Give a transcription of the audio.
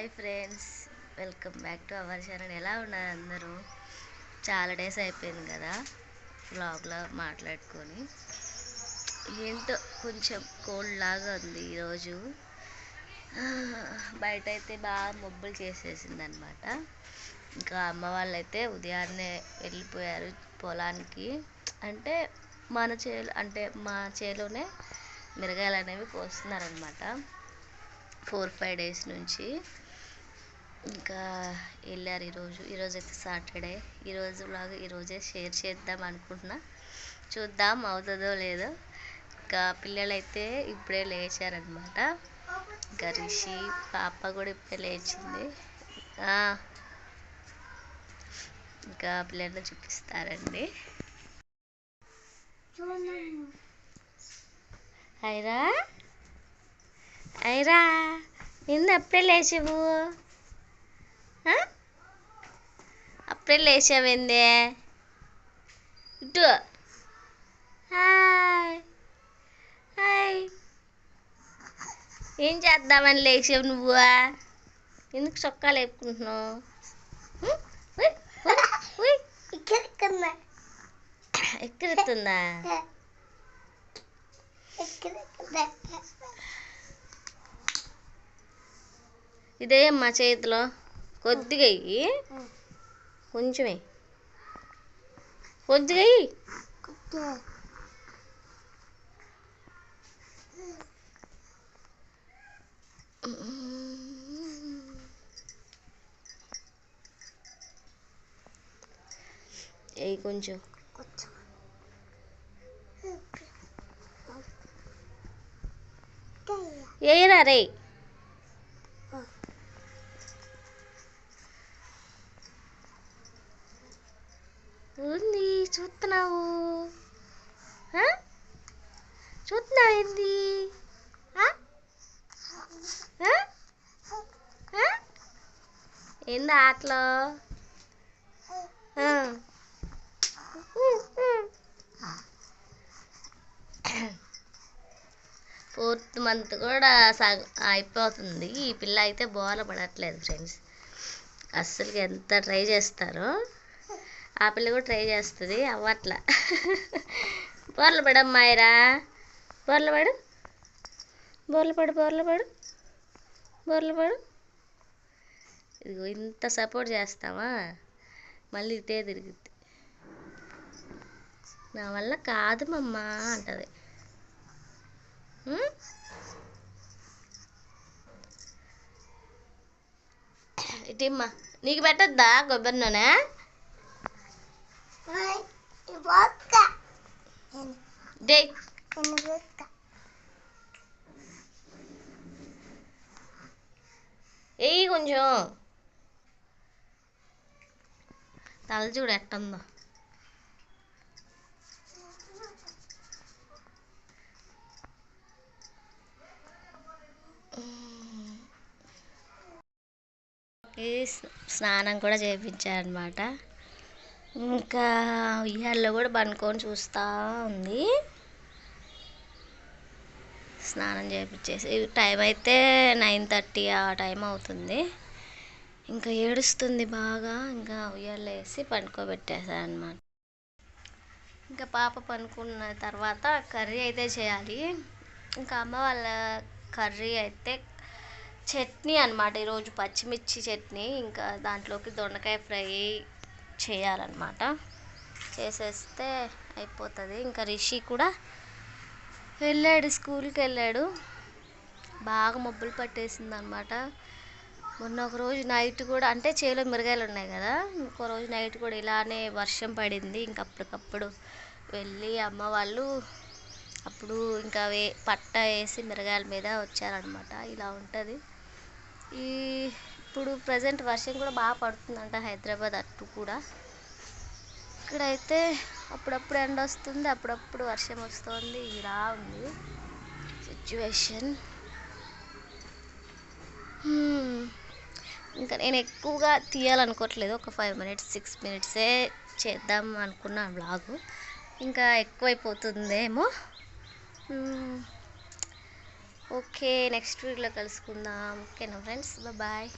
Hi friends welcome back to our channel. ఎలా ఉన్నారు అందరూ? చాలా డేస్ అయిపోయింది కదా వ్లాగ్లో మాట్లాడుకొని. ఏంటో కొంచెం కోల్డ్ లాగా ఉంది ఈరోజు. బయట అయితే బాగా మబ్బులు చేసేసింది అనమాట ఇంకా అమ్మ వాళ్ళైతే ఉదయాన్నే వెళ్ళిపోయారు పొలానికి. అంటే మన చేలు అంటే మా చేలోనే మిరగాయలు అనేవి కోస్తున్నారనమాట ఫోర్ ఫైవ్ డేస్ నుంచి. ఇంకా వెళ్ళారు ఈరోజు. ఈరోజు అయితే సాటర్డే. ఈరోజు లాగా ఈరోజే షేర్ చేద్దాం అనుకుంటున్నా. చూద్దాం అవుతుందో లేదో. ఇంకా పిల్లలైతే ఇప్పుడే లేచారనమాట ఇంకా రిషి పాప కూడా ఇప్పుడే లేచింది. ఇంకా పిల్లల్ని చూపిస్తారండి. ఐరా? ఐరా నిన్న అప్పుడే లేచావు అప్పుడే లేచావేంది? ఇటు. హాయ్. హాయ్. ఏం చేద్దామని లేచావు నువ్వు? ఎందుకు చొక్కా లేపుకుంటున్నావు? ఉయ్, ఉయ్, ఉయ్, ఉయ్. ఎక్కడుతుందా ఇదే మా చేతిలో. కొద్దిగా ఇయ్యి కొంచెమే కొద్దిగా ఇయ్యి కొంచెం. ఏయరా రే ఉంది చూస్తున్నావు. చూస్తున్నావు ఏంది? ఏంది ఆటలో? ఫోర్త్ మంత్ కూడా సగ అయిపోతుంది. ఈ పిల్ల అయితే బోల పడట్లేదు ఫ్రెండ్స్. అస్సలు ఎంత ట్రై చేస్తారో. ఆ పిల్ల కూడా ట్రై చేస్తుంది అవ్వట్ల. బోర్లు పడమ్మాయిరా బోర్లు పడు. బోర్లు పడు బోర్లు పడు. బోర్లు పడు. ఇదిగో ఇంత సపోర్ట్ చేస్తావా? మళ్ళీ ఇదే తిరుగుద్ది. నా వల్ల కాదు మమ్మా అంటది. ఇటీమ్మా నీకు పెట్టద్దా కొబ్బరి నూనె డే ఏయి కొంచెం. తల చూడు ఎట్టుందో. స్నానం కూడా చేయించారనమాట ఇంకా ఉయ్యాల్లో కూడా పండుకొని చూస్తూ ఉంది. స్నానం చేయించేసి టైం అయితే నైన్ థర్టీ ఆ టైం అవుతుంది. ఇంకా ఏడుస్తుంది బాగా ఇంకా ఉయ్యాల్లో వేసి పండుకోబెట్టేసాను అనమాట ఇంకా పాప పనుకున్న తర్వాత కర్రీ అయితే చేయాలి. ఇంకా అమ్మ వాళ్ళ కర్రీ అయితే చట్నీ అనమాట ఈరోజు పచ్చిమిర్చి చట్నీ ఇంకా దాంట్లోకి దొండకాయ ఫ్రై చేయాలన్నమాట. చేసేస్తే అయిపోతుంది. ఇంకా రిషి కూడా వెళ్ళాడు స్కూల్కి వెళ్ళాడు. బాగా మబ్బులు పట్టేసింది అనమాట మొన్న ఒక రోజు నైట్ కూడా అంటే చేలో మిరగాయలు ఉన్నాయి కదా ఇంకో రోజు నైట్ కూడా ఇలానే వర్షం పడింది. ఇంక అప్పటికప్పుడు వెళ్ళి అమ్మ వాళ్ళు అప్పుడు ఇంకా వే పట్ట వేసి మిరగాయల మీద వచ్చారనమాట ఇలా ఉంటుంది. ఈ ఇప్పుడు ప్రజెంట్ వర్షం కూడా బాగా పడుతుందంట హైదరాబాద్ అటు కూడా. ఇక్కడైతే అప్పుడప్పుడు ఎండ వస్తుంది అప్పుడప్పుడు వర్షం వస్తుంది ఇలా ఉంది సిచ్యువేషన్ ఇంకా నేను ఎక్కువగా తీయాలనుకోవట్లేదు ఒక ఫైవ్ మినిట్స్ సిక్స్ మినిట్సే చేద్దాం అనుకున్నాను వ్లాగు ఇంకా ఎక్కువైపోతుందేమో. ఓకే నెక్స్ట్ వీడియోలో కలుసుకుందాం. ఓకేనా ఫ్రెండ్స్ బాయ్